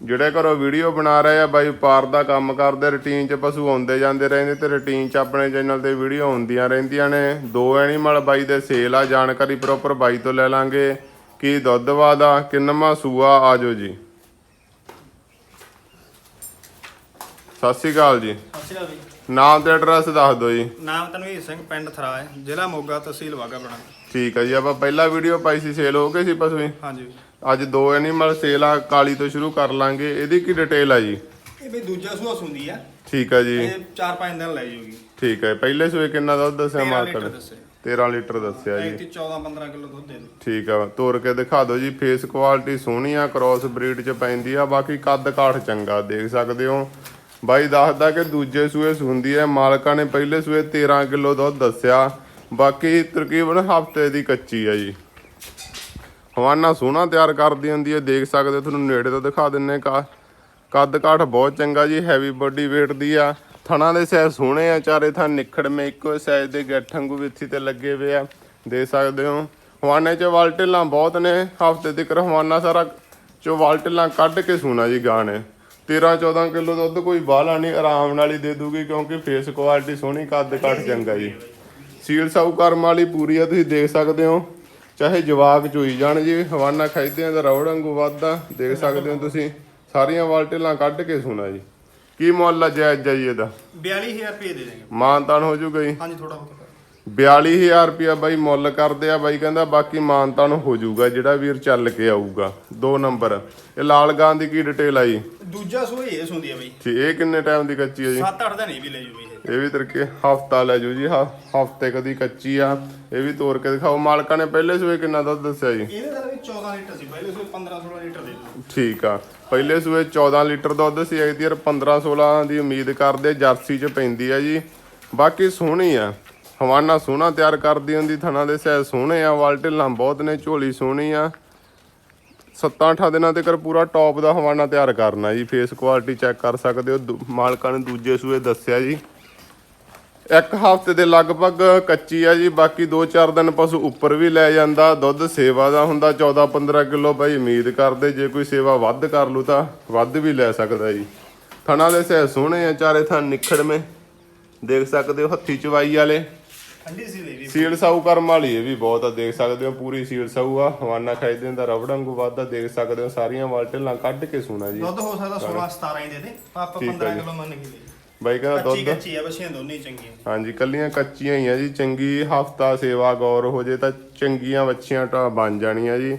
ਜਿਹੜੇ ਘਰੋਂ ਵੀਡੀਓ ਬਣਾ ਰਹੇ ਆ ਬਾਈ ਪਾਰ ਦਾ ਕੰਮ ਕਰਦੇ ਰੁਟੀਨ 'ਚ ਪਸ਼ੂ ਆਉਂਦੇ ਜਾਂਦੇ ਰਹਿੰਦੇ ਤੇ ਰੁਟੀਨ 'ਚ ਆਪਣੇ ਚੈਨਲ ਤੇ ਵੀਡੀਓ ਆਉਂਦੀਆਂ ਰਹਿੰਦੀਆਂ ਨੇ। ਦੋ ਐਨੀਮਲ ਬਾਈ ਦੇ ਸੇਲ ਆ ਜਾਣਕਾਰੀ ਪ੍ਰੋਪਰ ਬਾਈ ਤੋਂ ਲੈ ਲਾਂਗੇ। ਕੀ ਦੁੱਧ ਵਾਦਾ ਕਿੰਨਵਾਂ ਸੂਆ ਆਜੋ ਜੀ। ਸਤਿ ਸ਼੍ਰੀ ਅਕਾਲ ਜੀ। ਸਤਿ ਸ਼੍ਰੀ ਅਕਾਲ ਜੀ। ਨਾਮ ਤੇ ਐਡਰੈਸ ਦੱਸ ਦਿਓ ਜੀ। ਨਾਮ ਤਨਵੀਰ ਸਿੰਘ ਪਿੰਡ ਥਰਾਏ ਜ਼ਿਲ੍ਹਾ ਮੋਗਾ ਤਹਿਸੀਲ ਵਾਗਾ ਬਣਾ। ਠੀਕ ਹੈ ਜੀ ਆਪਾਂ ਪਹਿਲਾ ਵੀਡੀਓ ਪਾਈ ਸੀ ਸੇਲ ਹੋ ਗਈ ਸੀ ਪਸ਼ੂ ਹਾਂਜੀ। ਅੱਜ ਦੋ ਐਨੀਮਲ ਸੇਲ ਆ ਕਾਲੀ ਤੋਂ ਸ਼ੁਰੂ ਕਰ ਲਾਂਗੇ। ਇਹਦੀ ਕੀ ਡਿਟੇਲ ਆ ਜੀ? ਇਹ ਵੀ ਦੂਜਾ ਸੂਆ ਸੁੰਦੀ ਆ। ਠੀਕ ਹੈ ਜੀ। ਇਹ 4-5 ਦਿਨ ਲੈ ਜੂਗੀ ਠੀਕ ਹੈ ਪਹਿਲੇ ਸੂਏ ਕਿੰਨਾ ਦੁੱਧ ਦੱਸਿਆ 13 ਮਾਰਕੀਟ ਲੀਟਰ ਦੱਸੇ 13 ਲੀਟਰ ਦੱਸਿਆ ਜੀ। ਇਹ 14-15 ਕਿਲੋ ਦੁੱਧ ਦੇ ਦੂ ਠੀਕ ਆ। ਤੋਰ ਕੇ ਦਿਖਾ ਦਿਓ ਜੀ। ਫੇਸ ਕੁਆਲਿਟੀ ਸੋਹਣੀ ਆ ਕ੍ਰਾਸ ਬਰੀਡ ਚ ਪੈਂਦੀ ਆ। ਬਾਕੀ ਕੱਦ ਕਾਠ ਚੰਗਾ ਦੇਖ ਸਕਦੇ ਹੋ। ਬਾਈ ਦੱਸਦਾ ਕਿ ਦੂਜੇ ਸੂਏ ਸੁੰਦੀ ਹੈ ਮਾਲਕਾਂ ਨੇ ਪਹਿਲੇ ਸੂਏ 13 ਕਿਲੋ ਦੁੱਧ ਦੱਸਿਆ। ਬਾਕੀ ਤਕਰੀਬਨ ਹਫ਼ਤੇ ਦੀ ਕੱਚੀ ਆ ਜੀ। ਹਵਾਨਾ ਸੋਹਣਾ ਤਿਆਰ ਕਰਦੀ ਹੁੰਦੀ ਹੈ, ਦੇਖ ਸਕਦੇ ਹੋ, ਤੁਹਾਨੂੰ ਨੇੜੇ ਤੋਂ ਦਿਖਾ ਦਿੰਨੇ ਕਾ, ਕੱਦ ਕਾਠ ਬਹੁਤ ਚੰਗਾ ਜੀ ਹੈਵੀ ਬੋਡੀ weight ਦੀ ਆ। ਥਣਾ ਦੇ ਸਾਈਜ਼ ਸੋਹਣੇ ਆ, ਚਾਰੇ ਥਾਂ ਨਿਖੜਵੇਂ, ਇੱਕੋ ਸਾਈਜ਼ ਦੇ ਗੱਠ ਵਿੱਥੀ ਤੇ ਲੱਗੇ ਹੋਏ ਆ, ਦੇਖ ਸਕਦੇ ਹੋ। ਹਵਾਨੇ ਚ ਵਾਲਟਿਲਾਂ ਬਹੁਤ ਨੇ, ਹਫ਼ਤੇ ਤੱਕ ਹਵਾਨਾ ਸਾਰਾ ਚੋ ਵਾਲਟਿਲਾਂ ਕੱਢ ਕੇ ਸੂਣਾ ਜੀ ਗਾਣੇ। 13 14 ਕਿਲੋ ਦੁੱਧ ਕੋਈ ਬਾਹਲਾ ਨਹੀਂ, ਆਰਾਮ ਨਾਲ ਹੀ ਦੇ ਦੂਗੀ, ਕਿਉਂਕਿ ਫੇਸ ਕੁਆਲਿਟੀ ਸੋਹਣੀ, ਕੱਦ ਕਾਠ ਚੰਗਾ ਜੀ। ਸੀਲ ਸਾਊ ਕਰਮ ਵਾਲੀ ਪੂਰੀ ਆ, ਤੁਸੀਂ ਦੇਖ ਸਕਦੇ ਹੋ। ਚਾਹੇ ਜਵਾਕ ਚੋਈ ਜਾਣ ਜੀ ਹਵਾਨਾ ਖਾਈਦੇ ਆ ਤਾਂ ਰੌੜ ਵਾਂਗੂ ਵੱਧਦਾ ਦੇਖ ਸਕਦੇ ਹੋ ਤੁਸੀਂ ਸਾਰੀਆਂ ਵਾਲਟਿਲਾਂ ਕੱਢ ਕੇ ਸੁਣਾ ਜੀ। ਕੀ ਮੁੱਲ ਆ ਜਾਇਜ਼ ਜੀ ਇਹਦਾ? 42000 ਰੁਪਏ ਦੇ ਦੇਣਗੇ। ਮਾਨਤਾਨ ਹੋ ਜੂਗਾ ਜੀ। ਹਾਂਜੀ ਥੋੜਾ ਬਹੁਤ। 42000 ਰੁਪਿਆ ਬਾਈ ਮੁੱਲ ਕਰਦੇ ਆ ਬਾਈ ਕਹਿੰਦਾ ਬਾਕੀ ਮਾਨਤਾਨ ਹੋ ਜੂਗਾ ਜਿਹੜਾ ਵੀਰ ਚੱਲ ਕੇ ਆਊਗਾ। ਦੋ ਨੰਬਰ ਇਹ ਲਾਲ ਗਾਂ ਦੀ ਕੀ ਡਿਟੇਲ ਆਈ ਦੂਜਾ ਹੀ ਇਹ ਸੁੰਦੀ ਆ ਬਈ। ਠੀਕ ਇਹ ਕਿੰਨੇ ਟਾਈਮ ਦੀ ਕੱਚੀ ਆ ਜੀ? 7-8 ਦਿਨ ਇਹ ਵੀ ਲੈ ਜੂਗੀ ਇਹ ਇਹ ਵੀ ਤਰਕੇ ਹਫਤਾ ਲੈ ਜੂ ਜੀ ਹਫ਼ਤੇ ਕਦੀ ਕੱਚੀ ਆ। ਇਹ ਵੀ ਤੋੜ ਕੇ ਦਿਖਾਓ। ਮਾਲਕਾਂ ਨੇ ਪਹਿਲੇ ਸੂਏ ਕਿੰਨਾ ਦੁੱਧ ਦੱਸਿਆ ਜੀ? ਇਹਦੇ ਦਾ ਵੀ 14 ਲੀਟਰ ਸੀ। ਪਹਿਲੇ ਸੂਏ 15-16 ਲੀਟਰ ਦੇ। ਠੀਕ ਆ। ਪਹਿਲੇ ਸੂਏ 14 ਲੀਟਰ ਦੁੱਧ ਸੀ। ਐਦੀ ਯਾਰ 15 16 ਦੀ ਉਮੀਦ ਕਰਦੇ ਜਰਸੀ ਚ ਪੈਂਦੀ ਆ ਜੀ। ਬਾਕੀ ਸੋਹਣੀ ਆ। ਹਵਾਨਾ ਸੋਹਣਾ ਤਿਆਰ ਕਰਦੀ ਹੁੰਦੀ ਥਣਾ ਦੇ ਸਹਿ ਸੋਹਣੇ ਆ। ਵਾਲਟਿਲਾਂ ਬਹੁਤ ਨੇ ਝੋਲੀ ਸੋਹਣੀ ਆ। 7-8 ਦਿਨਾਂ ਤੱਕ ਪੂਰਾ ਟੌਪ ਦਾ ਹਵਾਨਾ ਤਿਆਰ ਕਰਨਾ ਜੀ। ਫੇਸ ਕੁਆਲਿਟੀ ਚੈੱਕ ਕਰ ਸਕਦੇ ਹੋ। ਮਾਲਕਾਂ ਨੇ ਦੂਜੇ ਸੂਏ ਦੱਸਿਆ ਜੀ। ਇੱਕ ਹਫ਼ਤੇ ਦੇ ਲਗਭਗ ਕੱਚੀ ਆ ਜੀ ਬਾਕੀ 2-4 ਦਿਨ ਪਸ਼ੂ ਉੱਪਰ ਵੀ ਲੈ ਜਾਂਦਾ। ਦੁੱਧ ਸੇਵਾ ਦਾ ਹੁੰਦਾ 14-15 ਕਿਲੋ ਭਾਈ ਉਮੀਦ ਕਰਦੇ ਜੇ ਕੋਈ ਸੇਵਾ ਵੱਧ ਕਰ ਲੂ ਤਾਂ ਵੱਧ ਵੀ ਲੈ ਸਕਦਾ ਜੀ। ਥਣਾ ਦੇ ਸਹਿ ਸੋਹਣੇ ਆ ਚਾਰੇ ਥਣ ਨਿਖੜਵੇਂ ਦੇਖ ਸਕਦੇ ਹੋ ਹੱਥੀ ਚਵਾਈ ਵਾਲੇ। ਠੰਡੀ ਸੀ ਲੈ ਵੀ। ਸੀਲ ਸਾਊ ਕਰਮ ਵਾਲੀ ਇਹ ਵੀ ਬਹੁਤ ਆ ਦੇਖ ਸਕਦੇ ਹੋ ਪੂਰੀ ਸੀਲ ਸਾਊ ਆ। ਹਵਾਨਾ ਖਾਈਦੇ ਹੁੰਦਾ ਰਬੜ ਵਾਂਗੂ ਵੱਧਦਾ ਦੇਖ ਸਕਦੇ ਹੋ ਸਾਰੀਆਂ ਵਾਲਟਲਾਂ ਕੱਢ ਕੇ ਸੁਣਾ ਜੀ। ਦੁੱਧ ਹੋ ਸਕਦਾ 16-17 ਹੀ ਦੇ ਦੇ ਆਪਾਂ ਠੀਕ ਆ 15 ਜੀ। ਕਿਲੋ ਮੰਨ ਕੇ ਲੈ ਬਾਈ ਕਹਿੰਦਾ ਕੱਚੀ ਦੁੱਧ। ਕੱਚੀ ਆ ਬਸੀਆਂ ਦੋਨੇ ਹੀ ਚੰਗੀਆਂ। ਹਾਂਜੀ ਕੱਲੀਆਂ ਕੱਚੀਆਂ ਹੀ ਆ ਜੀ। ਚੰਗੀ ਹਫਤਾ ਸੇਵਾ ਗੌਰ ਹੋ ਜੇ ਤਾਂ ਚੰਗੀਆਂ ਵੱਛੀਆਂ ਟਾ ਬਣ ਜਾਣੀਆਂ ਜੀ।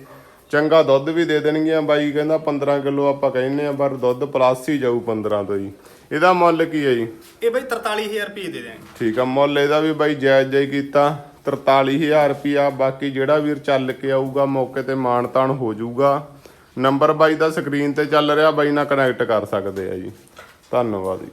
ਚੰਗਾ ਦੁੱਧ ਵੀ ਦੇ ਦੇਣਗੀਆਂ। ਬਾਈ ਕਹਿੰਦਾ 15 ਕਿਲੋ ਆਪਾਂ ਕਹਿੰਨੇ ਆ ਪਰ ਦੁੱਧ ਪਲੱਸ ਹੀ ਜਾਊ 15 ਤੋਂ ਜੀ। ਇਹਦਾ ਮੁੱਲ ਕੀ ਹੈ ਜੀ? ਇਹ ਬਈ 43000 ਰੁਪਏ ਦੇ ਦੇਣਗੇ ਠੀਕ ਆ ਮੁੱਲ ਇਹਦਾ ਵੀ ਬਾਈ ਜਾਇਜ਼ ਜਾਈ ਕੀਤਾ। 43000 ਰੁਪਿਆ ਬਾਕੀ ਜਿਹੜਾ ਵੀਰ ਚੱਲ ਕੇ ਆਊਗਾ ਮੌਕੇ ਤੇ ਮਾਨਤਾਨ ਹੋ ਜਾਊਗਾ। ਨੰਬਰ ਬਾਈ ਦਾ ਸਕਰੀਨ ਤੇ ਚੱਲ ਰਿਹਾ ਬਾਈ ਨਾਲ ਕਨੈਕਟ ਕਰ ਸਕਦੇ ਆ ਜੀ। ਧੰਨਵਾਦ ਜੀ।